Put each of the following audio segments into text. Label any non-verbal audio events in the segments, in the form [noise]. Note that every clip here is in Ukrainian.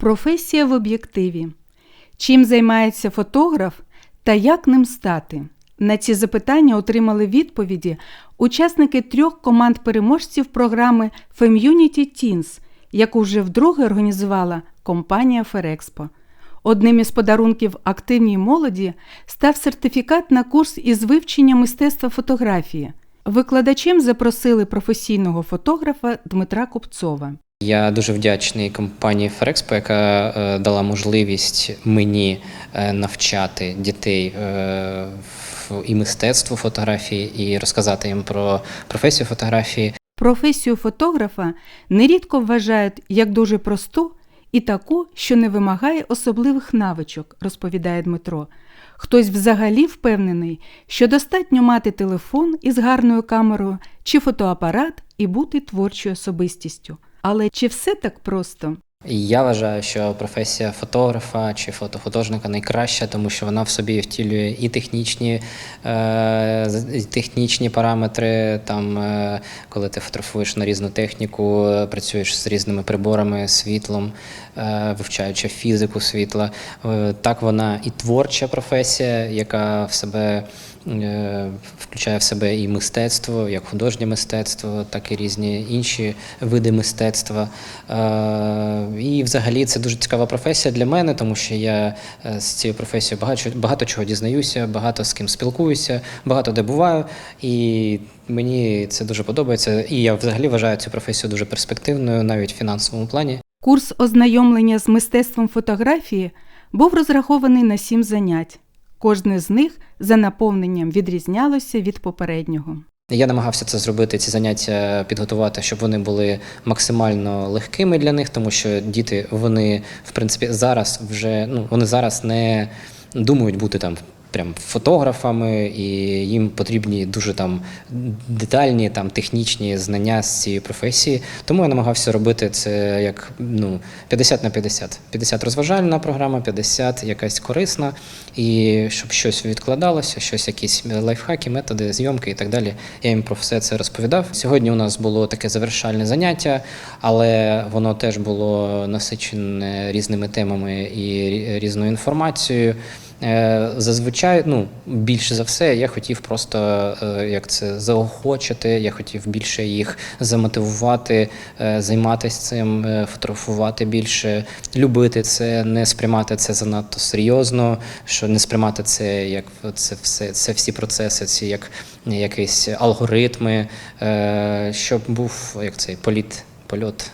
Професія в об'єктиві. Чим займається фотограф та як ним стати? На ці запитання отримали відповіді учасники трьох команд переможців програми Femунity Teens, яку вже вдруге організувала компанія Ферекспо. Одним із подарунків активній молоді став сертифікат на курс із вивчення мистецтва фотографії. Викладачем запросили професійного фотографа Дмитра Купцова. Я дуже вдячний компанії Ферекспо, яка е, дала можливість мені е, навчати дітей е, і мистецтву фотографії, і розказати їм про професію фотографії. Професію фотографа нерідко вважають як дуже просту і таку, що не вимагає особливих навичок, розповідає Дмитро. Хтось взагалі впевнений, що достатньо мати телефон із гарною камерою чи фотоапарат і бути творчою особистістю. Але чи все так просто? Я вважаю, що професія фотографа чи фотохудожника найкраща, тому що вона в собі втілює і технічні, е, і технічні параметри, там, е, коли ти фотографуєш на різну техніку, працюєш з різними приборами, світлом, е, вивчаючи фізику світла. Так вона і творча професія, яка в себе включає в себе і мистецтво, як художнє мистецтво, так і різні інші види мистецтва. Е, І взагалі це дуже цікава професія для мене, тому що я е, з цією професією багато, багато чого дізнаюся, багато з ким спілкуюся, багато де буваю. І мені це дуже подобається. І я взагалі вважаю цю професію дуже перспективною, навіть в фінансовому плані. Курс ознайомлення з мистецтвом фотографії був розрахований на сім занять. Кожне з них за наповненням відрізнялося від попереднього. Я намагався це зробити, ці заняття підготувати, щоб вони були максимально легкими для них, тому що діти, вони в принципі зараз вже ну вони зараз не думають бути там прям фотографами, і їм потрібні дуже там детальні, там технічні знання з цієї професії. Тому я намагався робити це як ну 50 на 50. 50 розважальна програма, 50 якась корисна, і щоб щось відкладалося, щось якісь лайфхаки, методи, зйомки і так далі. Я їм про все це розповідав. Сьогодні у нас було таке завершальне заняття, але воно теж було насичене різними темами і різною інформацією. Е, Зазвичай, ну більше за все, я хотів просто е, як це заохочити. Я хотів більше їх замотивувати, е, займатися цим, фотографувати більше, любити це, не сприймати це занадто серйозно, що не сприймати це як це все, це всі процеси, ці як якісь алгоритми, щоб був як цей політ, польот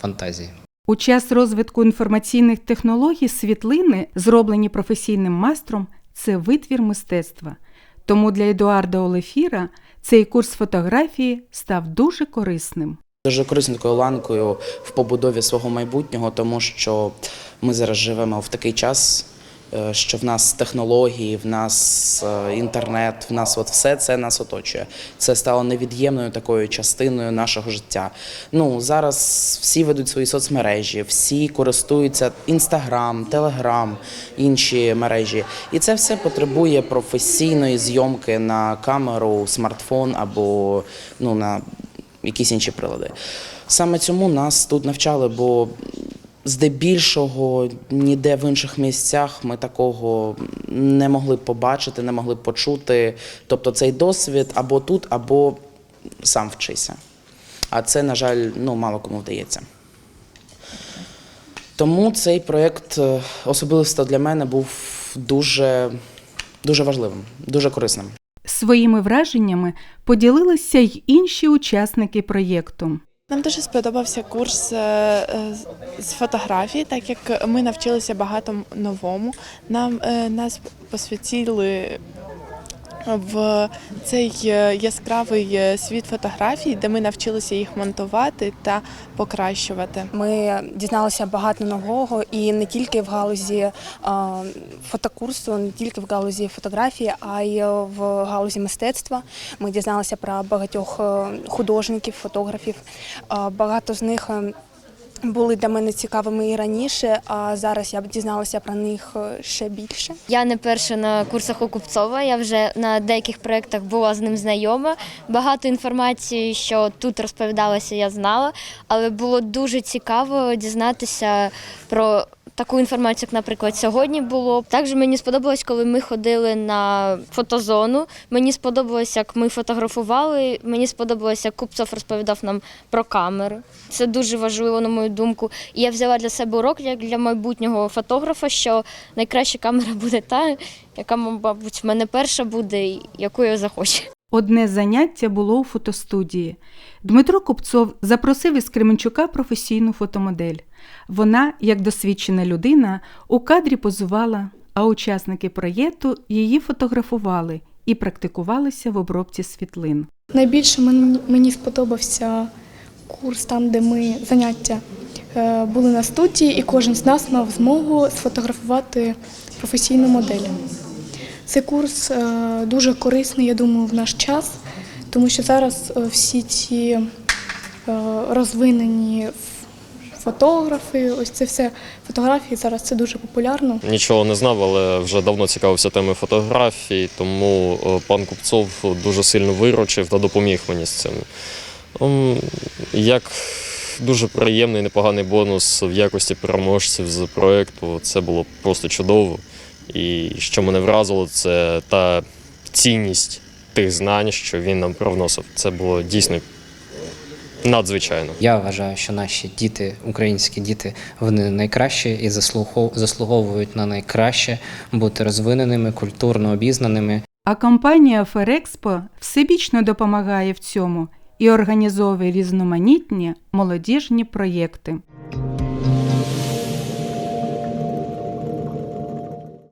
фантазії. У час розвитку інформаційних технологій світлини, зроблені професійним майстром, це витвір мистецтва. Тому для Едуарда Олефіра цей курс фотографії став дуже корисним. Дуже корисною ланкою в побудові свого майбутнього, тому що ми зараз живемо в такий час, що в нас технології, в нас е, інтернет, в нас от все це нас оточує. Це стало невід'ємною такою частиною нашого життя. Ну зараз всі ведуть свої соцмережі, всі користуються інстаграм, телеграм, інші мережі, і це все потребує професійної зйомки на камеру, смартфон або ну на якісь інші прилади. Саме цьому нас тут навчали, бо здебільшого ніде в інших місцях ми такого не могли побачити, не могли почути. Тобто цей досвід або тут, або сам вчися. А це, на жаль, ну, мало кому вдається. Тому цей проєкт е, особисто для мене був дуже, дуже важливим, дуже корисним. Своїми враженнями поділилися й інші учасники проєкту. Нам дуже сподобався курс е, е, з фотографії, так як ми навчилися багато новому. Нам е, нас посвятили в цей е, яскравий е, світ фотографій, де ми навчилися їх монтувати та покращувати. Ми дізналися багато нового і не тільки в галузі фотокурсу, не тільки в галузі фотографії, а й в галузі мистецтва. Ми дізналися про багатьох е, художників, фотографів. Багато з них е, були для мене цікавими і раніше, а зараз я б дізналася про них е, ще більше. Я не перша на курсах у Купцова. Я вже на деяких проєктах була з ним знайома. Багато інформації, що тут розповідалося, я знала, але було дуже цікаво дізнатися про таку інформацію, як, наприклад, сьогодні було. Також мені сподобалось, коли ми ходили на фотозону. Мені сподобалось, як ми фотографували. Мені сподобалось, як Купцов розповідав нам про камери. Це дуже важливо, на мою думку. І я взяла для себе урок як для майбутнього фотографа, що найкраща камера [laughs] буде та, яка, мабуть, в мене перша буде, яку я захочу. Одне заняття було у фотостудії. Дмитро Купцов запросив із Кременчука професійну фотомодель. Вона, як досвідчена людина, у кадрі позувала, а учасники проєкту її фотографували і практикувалися в обробці світлин. Найбільше мені, сподобався курс там, де ми заняття е, були на студії, і кожен з нас мав змогу сфотографувати професійну модель. Цей курс е, дуже корисний, я думаю, в наш час, тому що зараз е, всі ці е, розвинені фотографи, ось це все фотографії зараз це дуже популярно. Нічого не знав, але вже давно цікавився темою фотографії, тому пан Купцов дуже сильно виручив та допоміг мені з цим. Ем, Як дуже приємний, непоганий бонус в якості переможців з проєкту, це було просто чудово. І що мене вразило, це та цінність тих знань, що він нам привносив. Це було дійсно надзвичайно. Я вважаю, що наші діти, українські діти, вони найкращі і заслуговують на найкраще бути розвиненими, культурно обізнаними. А компанія Ферекспо всебічно допомагає в цьому і організовує різноманітні молодіжні проєкти.